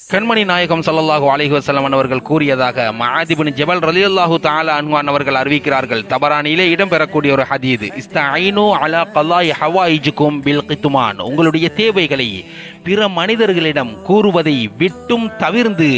கண்மணி நாயகம் ஸல்லல்லாஹு அலைஹி வஸல்லம் அவர்கள் கூறியதாக மஹாதிபின் ஜபல் ரலியுல்லாஹு தாலா அன்வான் அவர்கள் அறிவிக்கிறார்கள். தபரானிலே இடம்பெறக்கூடிய ஒரு ஹதீது இஸ்தஈனு அலா கலாய் ஹவாயிஜுக்கும் பில் கித்துமான். உங்களுடைய தேவைகளை பிற மனிதர்களிடம் கூறுவதை விட்டும் தவிர்ந்து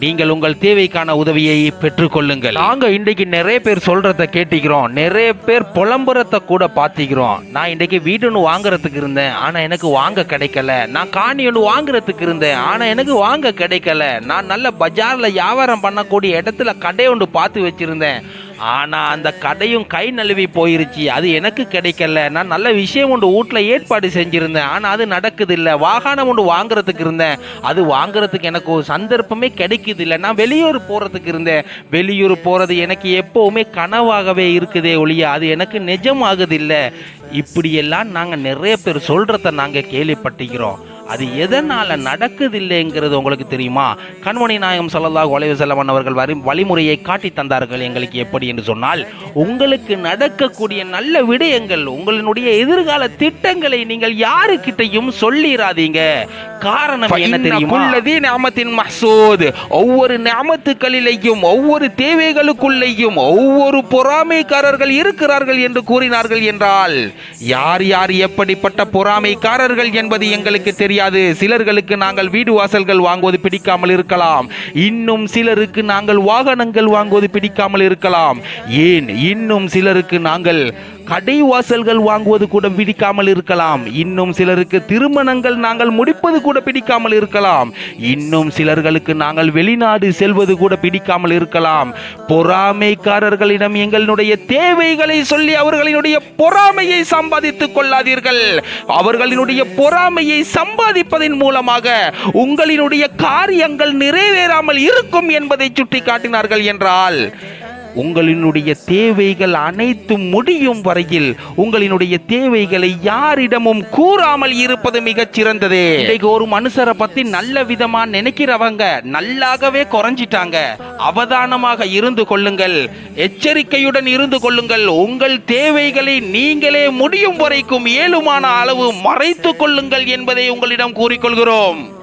நீங்கள் உங்கள் தேவைக்கான உதவியை பெற்றுக்கொள்ளுங்கள். நாங்க இன்றைக்கு நிறைய பேர் சொல்றத கேட்டிக்கிறோம். நிறைய பேர் புலம்புறத கூட பாத்திக்கிறோம் நான் இன்றைக்கு வீடு ஒன்று வாங்குறதுக்கு இருந்தேன். ஆனா எனக்கு வாங்க கிடைக்கல. நான் காணி ஒன்று வாங்குறதுக்கு இருந்தேன். ஆனா எனக்கு வாங்க கிடைக்கல. நான் நல்ல பஜார்ல வியாபாரம் பண்ணக்கூடிய இடத்துல கடை ஒன்று பார்த்து வச்சிருந்தேன். ஆனால் அந்த கடையும் கை நழுவி போயிருச்சு. அது எனக்கு கிடைக்கல. நான் நல்ல விஷயம் ஒன்று வீட்டில் ஏற்பாடு செஞ்சுருந்தேன். ஆனால் அது நடக்குது இல்லை வாகனம் ஒன்று வாங்குறதுக்கு இருந்தேன். அது வாங்குறதுக்கு எனக்கு ஒரு சந்தர்ப்பமே கிடைக்குது இல்லை நான் வெளியூர் போகிறதுக்கு இருந்தேன். வெளியூர் போகிறது எனக்கு எப்போவுமே கனவாகவே இருக்குதே ஒழிய அது எனக்கு நிஜமாகுது இல்லை இப்படியெல்லாம் நாங்கள் நிறைய பேர் சொல்கிறத நாங்கள் கேள்விப்பட்டிக்கிறோம் அது எதனால நடக்குதில்லைங்கிறது உங்களுக்கு தெரியுமா? கண்மணி நாயகம் ஸல்லல்லாஹு ஒலைவு செல்லவன் அவர்கள் வரி வழிமுறையை காட்டி தந்தார்கள் எங்களுக்கு எப்படி என்று சொன்னால் உங்களுக்கு நடக்கக்கூடிய நல்ல விடயங்கள் உங்களுடைய எதிர்கால திட்டங்களை நீங்கள் யாருக்கிட்டையும் சொல்லிடாதீங்க காரணம் என்ன தெரியுமா? நியமத்தின் மஹ்சூத் ஒவ்வொரு நியமத்துக்களிலேயும் ஒவ்வொரு தேவைகளுக்குள்ளேயும் ஒவ்வொரு பொறாமைக்காரர்கள் இருக்கிறார்கள் என்று கூறினார்கள் என்றால் யார் யார் எப்படிப்பட்ட பொறாமைக்காரர்கள் என்பது எங்களுக்கு தெரியாது. சிலர்களுக்கு நாங்கள் வீடு வாசல்கள் வாங்குவது பிடிக்காமல் இருக்கலாம். இன்னும் சிலருக்கு நாங்கள் வாகனங்கள் வாங்குவது பிடிக்காமல் இருக்கலாம். ஏன்? இன்னும் சிலருக்கு நாங்கள் கடை வாசல்கள் வாங்குவது கூட பிடிக்காமல் இருக்கலாம். இன்னும் சிலருக்கு திருமணங்கள் நாங்கள் முடிப்பது கூட பிடிக்காமல் இருக்கலாம். இன்னும் சிலர்களுக்கு நாங்கள் வெளிநாடு செல்வது கூட பிடிக்காமல் இருக்கலாம். பொறாமைக்காரர்களிடம் எங்களுடைய தேவைகளை சொல்லி அவர்களினுடைய பொறாமையை சம்பாதித்துக் கொள்ளாதீர்கள். அவர்களினுடைய பொறாமையை சம்பாதிப்பதன் மூலமாக உங்களினுடைய காரியங்கள் நிறைவேறாமல் இருக்கும் என்பதை சுட்டி காட்டினார்கள் என்றால் உங்களினுடைய தேவைகள் அனைத்தும் முடியும் வரையில் உங்களினுடைய தேவைகளை யாரிடமும் கூறாமல் இருப்பது மிகச் சிறந்தது. இன்னைக்கு ஒரு மனுஷரை பத்தி நல்ல விதமா நினைக்கிறவங்க நல்லாகவே குறைஞ்சிட்டாங்க. அவதானமாக இருந்து கொள்ளுங்கள். எச்சரிக்கையுடன் இருந்து கொள்ளுங்கள். உங்கள் தேவைகளை நீங்களே முடியும் வரைக்கும் ஏழுமான அளவு மறைத்துக் கொள்ளுங்கள் என்பதை உங்களிடம் கூறிக்கொள்கிறோம்